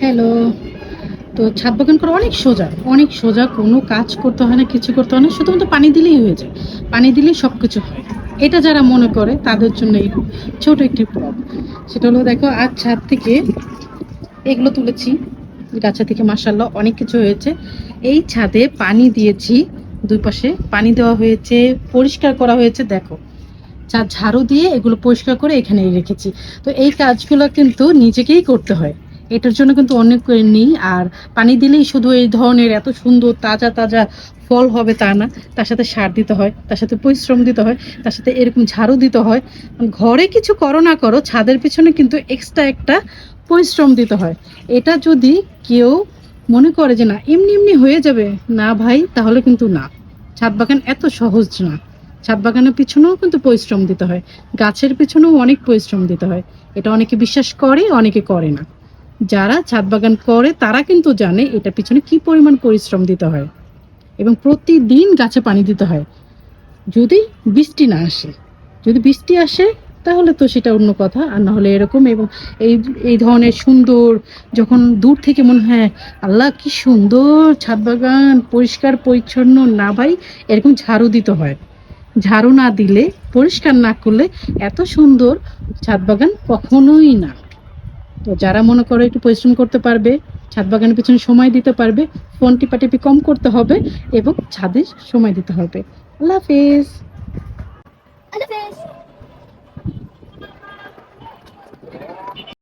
Hello তো ছাদ বাগান করা অনেক সোজা অনেক সোজা, কোনো কাজ করতে হয় না, কিছু করতে হয় না, শুধুমাত্র পানি দিলেই হয়ে যায়। পানি দিলেই সব কিছু হয়। এটা যারা মনে করে, তাদের জন্য এই ছোট একটি পথ। সেটা হলো, দেখো, আজ ছাদ থেকে এগুলো তুলেছি। গাছা থেকে মাসাল্লাহ অনেক কিছু হয়েছে। এই ছাদে পানি দিয়েছি দুই পাশে। পানি দেওয়া হয়েছে, পরিষ্কার করা হয়েছে, দেখো। যা ঝাড়ু দিয়ে এগুলো পরিষ্কার করে এখানে রেখেছি। তো এই কাজগুলো কিন্তু নিজেকেই করতে হয়। এটার জন্য কিন্তু অনেক নেই, আর পানি দিলেই শুধু এই ধরনের এত সুন্দর তাজা তাজা ফল হবে তা না। তার সাথে সার দিতে হয়, তার সাথে পরিশ্রম দিতে হয়, তার সাথে এরকম ঝাড়ু দিতে হয়। ঘরে কিছু করো না করো, ছাদের পিছনে কিন্তু এক্সট্রা একটা পরিশ্রম দিতে হয়। এটা যদি কেউ মনে করে যে না, এমনি এমনি হয়ে যাবে, না ভাই, তাহলে কিন্তু না। ছাদ বাগান এত সহজ না। ছাদ বাগানের পিছনেও কিন্তু পরিশ্রম দিতে হয়, গাছের পিছনেও অনেক পরিশ্রম দিতে হয়। এটা অনেকে বিশ্বাস করে, অনেকে করে না। যারা ছাদ বাগান করে, তারা কিন্তু জানে এটা পিছনে কি পরিমাণ পরিশ্রম দিতে হয় এবং প্রতিদিন গাছে পানি দিতে হয়। যদি বৃষ্টি না আসে, যদি বৃষ্টি আসে, তাহলে তো সেটা অন্য কথা, আর না হলে এরকম এবং এই এই ধরনের সুন্দর, যখন দূর থেকে মনে হয়, আল্লাহ কি সুন্দর ছাদ বাগান, পরিষ্কার, পরিচ্ছন্ন, না ভাই, এরকম ঝাড়ু দিতে হয়। ঝাড়ু না দিলে, পরিষ্কার না করলে এত সুন্দর ছাদ বাগান কখনোই না। তো যারা মনে করো একটু পরিশ্রম করতে পারবে, ছাদ বাগানের পিছনে সময় দিতে পারবে ফোন টিপাটিপি কম করতে হবে এবং ছাদে সময় দিতে হবে। আল্লাহ হাফেজ।